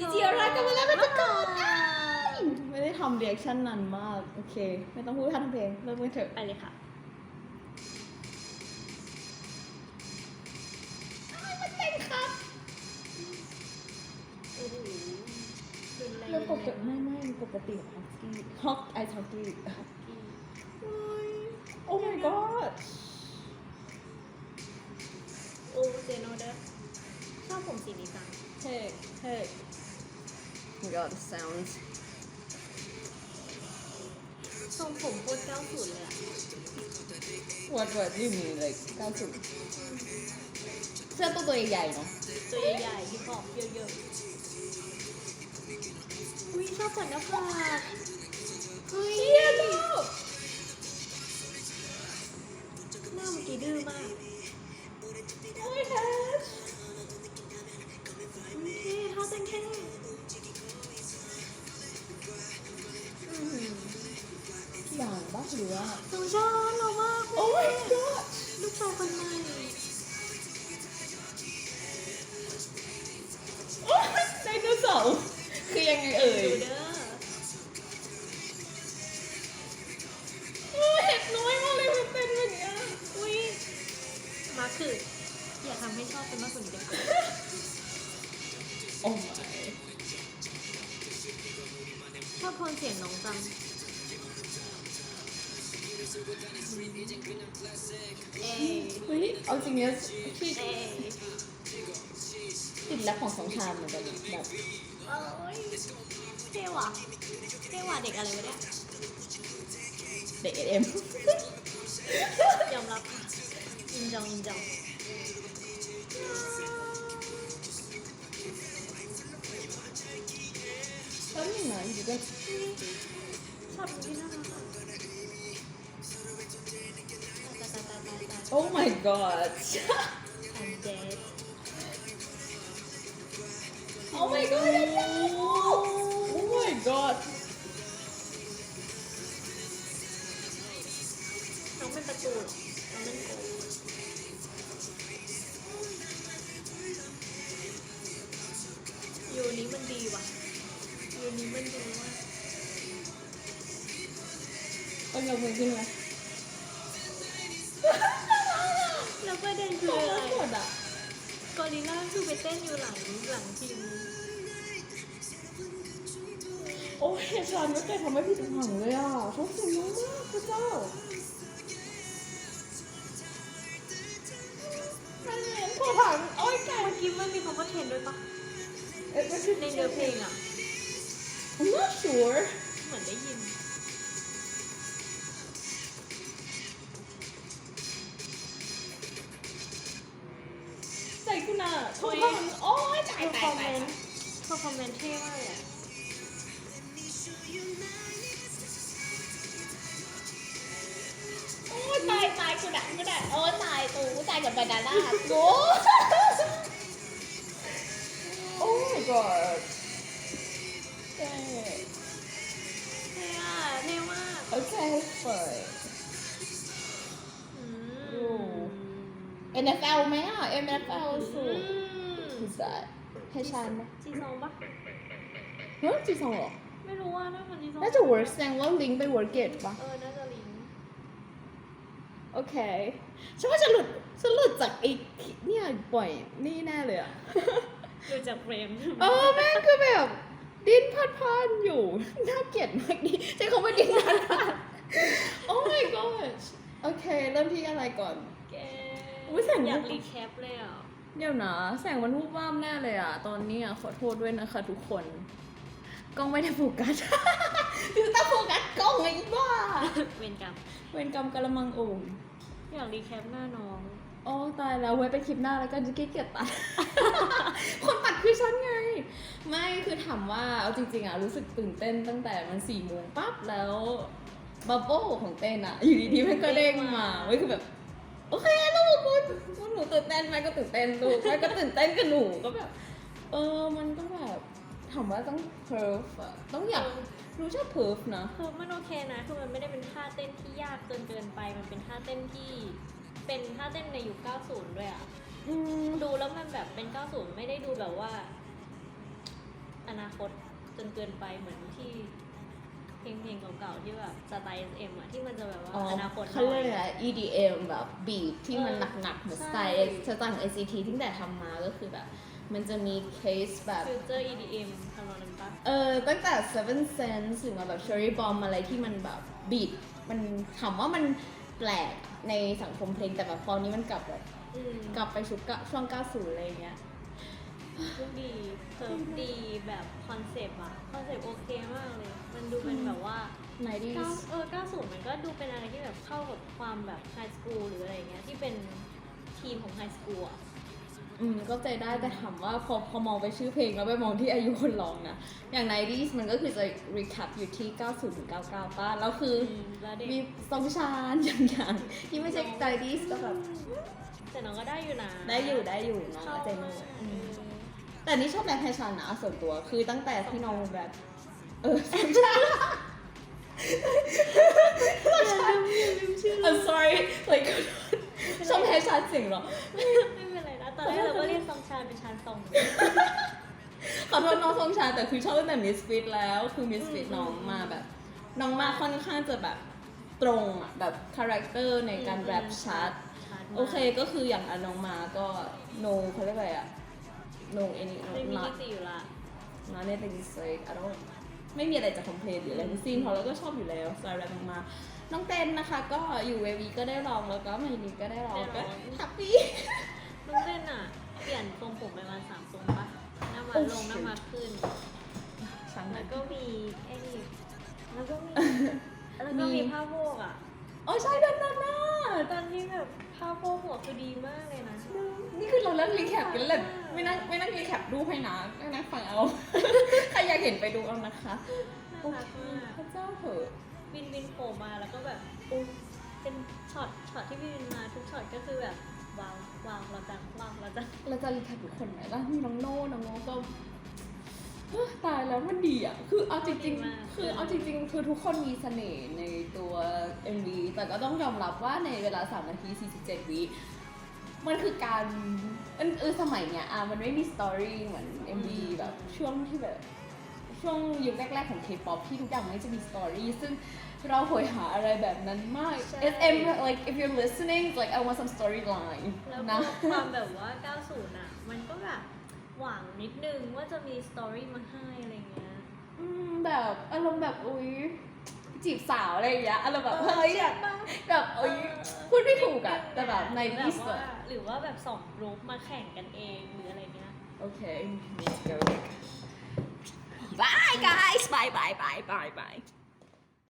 จริงๆรักกันมาแล้วเป็นก่อนไม่ได้ทำเรีแอคชั่นนานมาก โอเค ไม่ต้องพูดท่าทำเพลงเริ่มกันเถอะไปเลยค่ะมันเต้นครับโอ้โหรุนแรงแล้วปกติไม่ไม่ปกติฮอกกี้ฮอกไอฮอกกี้โอ้ my god โอ้เจโนเดอร์ชอบผมสีนี้จังเฮ้เฮ้ my god the sounds ทรงผมโคตร90เลยอะ what what do you mean like 90เสื้อตัวตัวใหญ่ๆเนาะตัวใหญ่ๆฮิปฮอปเยอะๆ อุ้ยชอบสันหน้าผากเฮ้ยเชี่ยลูกหน้าเมื่อกี้ดื้อมากโอ้ยแฮ อย่างบ้าหรือว่าน้องชอนเรามากโอ้ my god ลูกชายคนใหม่โอ้ยไดโนเสาร์คือยังไงเอ่ยดูเด้อโอ้ยเห็ดน้อยมากเลยมันเป็นแบบเนี้ยอุ้ยมาคืออย่าทำให้ชอบเป็นมากกว่านี้ได้ไหมโอ้ my ชอบโทนเสียงน้องจัง เอ้ยเฮ้ยเอาจริงเนี่ยที่เอ้ยติดแรปของสองชามเหมือนกันแบบเอ้ยเท่ว่ะเท่ว่ะเด็กอะไรวะเนี่ยเด็กเอ็มยอมรับค่ะอินจองอินจองแล้วนี่นะอยู่ก็ชอบที่น่ารัก ตายตายตายโอ้ my god I'm dead oh my god oh my god น้องเป็นประตูเหรอน้องเป็นโกยูนี้มันดีว่ะยูนี้มันดีมากต้องยกมือขึ้นไหม ประเด็นคือโอ้อะไรยกดอะกอริลล่าคือไปเต้นอยู่หลังหลังทีมโอ้ยฉันไม่เคยทำให้ผิดหวังเลยอะชอบสียงน้องมากพระเจ้าไม่เห็นพอผ่านโอ้ยไก่เมื่อกี้มันมีคำว่าเทนด้วยปะใช่ในเนื้อเพลงอะ I'm not sure เหมือนได้ยิน อ้ยตายเธอตาคยอมเมตายนต์เธอคอมเมนต์เท่มากเลยอะโอ้ยตายตายคุณอะคุณอะโอ้ยตายตูตายกับบานาน่าโอ้โอ้ my god เท่เท่อะเท่มากโอเคเปิดอืโอ้ม NFL ไหมอะ NFL อืสุดมคื อสัตให้ชันไหมจีซองปะเฮ้ยจีซองเหรอ ไม่รู้ว่าน่าจะจีซองน่าจะ work แสดงว่าลิงก์ไป work it ปะเออ น่าจะลิงก์โอเคฉันว่าจะหลุดฉันหลุดจากไอ้เนี่ยปล่อยนี่แน่เลยอะดูจากเฟรมเออแม่งคือแบบ ดิ้นพัดพานอยู่น่าเกลียดมากดิใช้คำว่าดิ้นพัดพานโอ้ my god โอเค เริ่มที่อะไรก่อน แกอุ๊ยแสงอยากรีแคปเลยอะ เดี๋ยวนะ แสงมันวูบวามแน่เลยอะตอนนี้อะขอโทษด้วยนะคะทุกคน กล้องไม่ได้โฟกัสฟิลเตอร์โฟกัสกล้องไอ้บ้า เวนกรรมเวรกรรมกะละมังโอ่งอยากรีแคปหน้าน้อง โอ้ตายแล้วไว้ไปคลิปหน้าแล้วกันจะขี้เกียจตัด คนตัดคือฉันไง ไม่คือถามว่าเอาจริงๆอะรู้สึกตื่นเต้นตั้งแต่มันสี่โมงปั๊บแล้วบับเบิ้ลของเต้นอะอยู่ดีๆมันก็เด้งมาเว้ยคือแบบ โอเค ลูกคุณคุณหนูตื่นเต้นไหมก็ตื่นเต้นลูกแม่ก็ตื่นเต้นกับหนูก็แบบ เออมันก็แบบถามว่าต้องเพิร์ฟอะต้องอยากรู้ชอบเพิร์ฟนะคือมันโอเคนะคือมันไม่ได้เป็นท่าเต้นที่ยากจนเกินไปมันเป็นท่าเต้นที่เป็นท่าเต้นในยุค 90 ด้วยอะอืมดูแล้วมันแบบเป็น 90 ไม่ได้ดูแบบว่า อนาคตจนเกินไปเหมือนที่ เพลงเพลงเก่าๆที่แบบสไตล์ SM อะที่มันจะแบบว่าอ๋ออนาคตเขาเรียกอะไรนะ EDM แบบบีทที่มันเออหนักๆเหมือนสใช่ไตล์สไตล์ของ NCT ตั้งแต่ทำมาก็คือแบบ มันจะมีเคสแบบฟิวเจอร์ EDM ทำนองนั้นปะเออตั้งแต่ Seven Sense ถึงมาแบบ Cherry Bomb อะไรที่มันแบบบีทมันถามว่ามันแปลกในสังคมเพลงแต่แบบพอนี้มันกลับแบบอืมกลับไปชุดกะช่วง 90 อะไรอย่างเงี้ยลูกดีเพิร์ฟดีแบบคอนเซปต์อะคอนเซปต์โอเคมาก ว่า 90s 9เออ90มันก็ดูเป็นอะไรที่แบบเข้ากับความแบบไฮสคูลหรืออะไรเงี้ยที่เป็นทีมของไฮสคูลอะอืมก็ใจได้แต่ถามว่าพอพอมองไปชื่อเพลงแล้วไปมองที่อายุคนร้องนะ อย่าง 90s มันก็คือจะ recap อยู่ที่ 90ถึง99ป้าแล้วคืออมแล้วเด็ก มีซองชานอย่างๆที่ไม่ใช่ 90s ก็แบบแต่น้องก็ได้อยู่นะได้อยู่ได้อยู่น้องชอบก็ใจมาโน่กอืมแต่นี่ชอบแรปไฮชันนะส่วนตัวคือตั้งแต่ที่น้องแบบเออซองชาน I'm sorry like ชอบไฮชันเสียงเหรอ ไม่เป็นไรนะตอนแรกเราก็เรียกซองชานเป็นชานซองขอโทษน้องทรงชาแต่คือชอบตั้งแต่มิสฟิตแล้วคือมิสฟิตอืมน้องมาแบบ น้องมาค่อนข้างจะแบบตรงอะแบบคาแรคเตอร์ในการแรปชัดชัดมากโอเคก็คืออย่างอันน้องมาก็ no เขาเรียกอะไรอะ no any no ไม่มี not ที่สี่อยู่ละ not anything is like I don't ไม่มีอะไรจะ complain หรืออะไรทั้งสิ้นเพราะเราก็ชอบอยู่แล้วสไตล์แรปมาน้องเต้นนะคะ ก็อยู่เววีก็ได้ลองแล้วก็มาอยู่นี่ก็ได้ลอง ก็แฮปปี้ น้องเล่นอะเปลี่ยนทรงผมไปมาสามทรงปะหน้ามาโอ้ลงหน้ามาขึ้น ช่างแล้มัวนก็มีไอ้นี่แล้วก็มี แล้วก็มีมี ผ้าโพกอะ โอ้ใช่เดินหน้าหน้า ตอนที่แบบผ้าโพกหัวคือดีมากเลยนะ นี่คือเราเล่นรีแคปกันเลยไม่นั่งไม่นั่งรีแคปรูปให้นะไม่นั่งฟังเอา ใครอยากเห็นไปดูเอานะคะน่ารักมาก พระเจ้าเถอะ วินวินโผล่มาแล้วก็แบบอุ๊ยเป็นช็อตช็อตที่วินมาทุกช็อตก็คือแบบว้าวว้าวเราจังว้าวเราจังเราจะรีแคปทุกคนไหมแล้วมีน้องโน่น้องโน่ก็เฮ้ย ตายแล้วมันดีอะ คือเอาจริง ๆ คือเอาจริง ๆ คือทุกคนมีเสน่ห์ในตัว MV แต่ก็ต้องยอมรับว่าในเวลา 3 นาที 47 วิมันคือการเออเออสมัยเนี้ยอะมันไม่มีสตอรี่เหมือน MV แบบช่วงที่แบบช่วงยุคแรก ๆ ของ K-pop ที่ทุกอย่างไม่จะมีสตอรี่ซึ่งเราโหยหาอะไรแบบนั้นมาก ใช่ SM like if you're listening like I want some storyline แล้วก็นะ ความแบบว่า 90 อะ มันก็แบบ หวังนิดนึงว่าจะมีสตอรี่มาให้อะไรเงี้ย อืมแบบอารมณ์แบบอุ้ยจีบสาวอะไรอย่างเงี้ยอารมณ์แบบเออเฮ้ยใช่อะปะแบบเอ้ยพูดไม่ถูกอะแต่แบบในหรือที่แบสุบดว่าหรือว่าแบบสองกรุ๊ปมาแข่งกันเองหรืออะไรเงี้ย โอเค let's go bye guys bye bye bye bye bye